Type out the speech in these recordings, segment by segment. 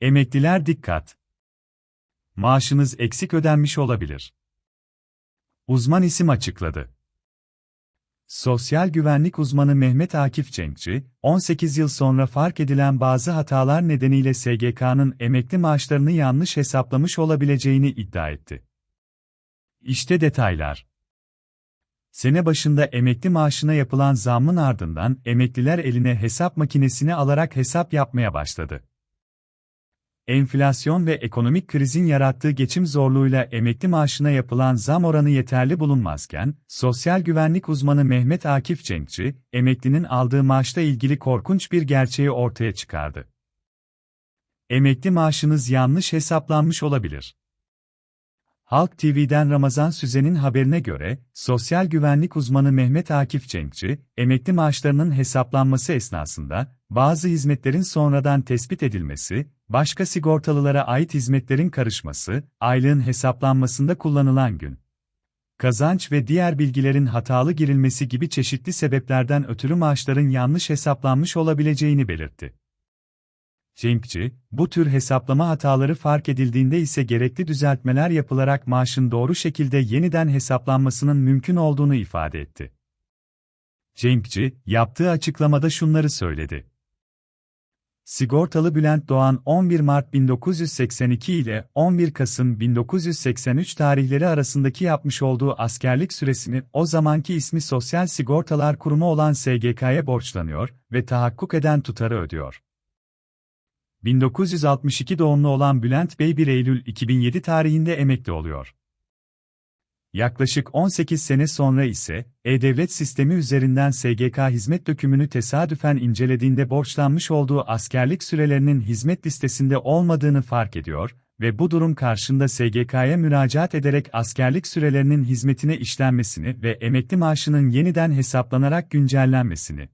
Emekliler dikkat! Maaşınız eksik ödenmiş olabilir. Uzman isim açıkladı. Sosyal güvenlik uzmanı Mehmet Akif Cenkçi, 18 yıl sonra fark edilen bazı hatalar nedeniyle SGK'nın emekli maaşlarını yanlış hesaplamış olabileceğini iddia etti. İşte detaylar. Sene başında emekli maaşına yapılan zammın ardından emekliler eline hesap makinesini alarak hesap yapmaya başladı. Enflasyon ve ekonomik krizin yarattığı geçim zorluğuyla emekli maaşına yapılan zam oranı yeterli bulunmazken, sosyal güvenlik uzmanı Mehmet Akif Cenkçi, emeklinin aldığı maaşla ilgili korkunç bir gerçeği ortaya çıkardı. Emekli maaşınız yanlış hesaplanmış olabilir. Halk TV'den Ramazan Süzen'in haberine göre, sosyal güvenlik uzmanı Mehmet Akif Cenkçi, emekli maaşlarının hesaplanması esnasında, bazı hizmetlerin sonradan tespit edilmesi, başka sigortalılara ait hizmetlerin karışması, aylığın hesaplanmasında kullanılan gün, kazanç ve diğer bilgilerin hatalı girilmesi gibi çeşitli sebeplerden ötürü maaşların yanlış hesaplanmış olabileceğini belirtti. Cenkçi, bu tür hesaplama hataları fark edildiğinde ise gerekli düzeltmeler yapılarak maaşın doğru şekilde yeniden hesaplanmasının mümkün olduğunu ifade etti. Cenkçi, yaptığı açıklamada şunları söyledi. Sigortalı Bülent Doğan 11 Mart 1982 ile 11 Kasım 1983 tarihleri arasındaki yapmış olduğu askerlik süresini o zamanki ismi Sosyal Sigortalar Kurumu olan SGK'ya borçlanıyor ve tahakkuk eden tutarı ödüyor. 1962 doğumlu olan Bülent Bey 1 Eylül 2007 tarihinde emekli oluyor. Yaklaşık 18 sene sonra ise, E-Devlet sistemi üzerinden SGK hizmet dökümünü tesadüfen incelediğinde borçlanmış olduğu askerlik sürelerinin hizmet listesinde olmadığını fark ediyor ve bu durum karşında SGK'ya müracaat ederek askerlik sürelerinin hizmetine işlenmesini ve emekli maaşının yeniden hesaplanarak güncellenmesini,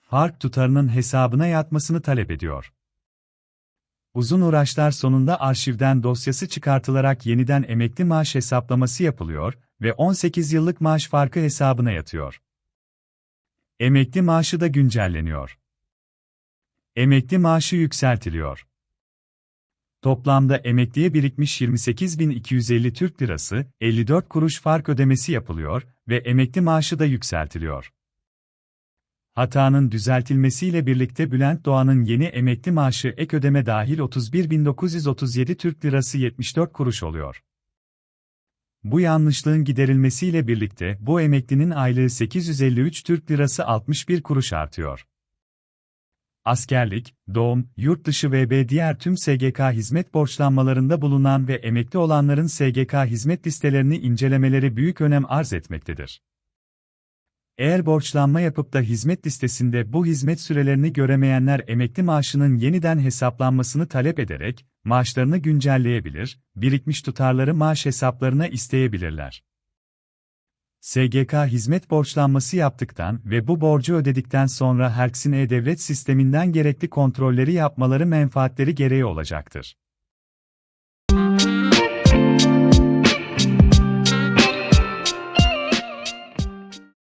fark tutarının hesabına yatmasını talep ediyor. Uzun uğraşlar sonunda arşivden dosyası çıkartılarak yeniden emekli maaş hesaplaması yapılıyor ve 18 yıllık maaş farkı hesabına yatıyor. Emekli maaşı da güncelleniyor. Emekli maaşı yükseltiliyor. Toplamda emekliye birikmiş 28.250 Türk Lirası, 54 kuruş fark ödemesi yapılıyor ve emekli maaşı da yükseltiliyor. Hatanın düzeltilmesiyle birlikte Bülent Doğan'ın yeni emekli maaşı ek ödeme dahil 31.937 Türk Lirası 74 kuruş oluyor. Bu yanlışlığın giderilmesiyle birlikte bu emeklinin aylığı 853 Türk Lirası 61 kuruş artıyor. Askerlik, doğum, yurt dışı ve diğer tüm SGK hizmet borçlanmalarında bulunan ve emekli olanların SGK hizmet listelerini incelemeleri büyük önem arz etmektedir. Eğer borçlanma yapıp da hizmet listesinde bu hizmet sürelerini göremeyenler emekli maaşının yeniden hesaplanmasını talep ederek, maaşlarını güncelleyebilir, birikmiş tutarları maaş hesaplarına isteyebilirler. SGK hizmet borçlanması yaptıktan ve bu borcu ödedikten sonra Herksin E-Devlet sisteminden gerekli kontrolleri yapmaları menfaatleri gereği olacaktır.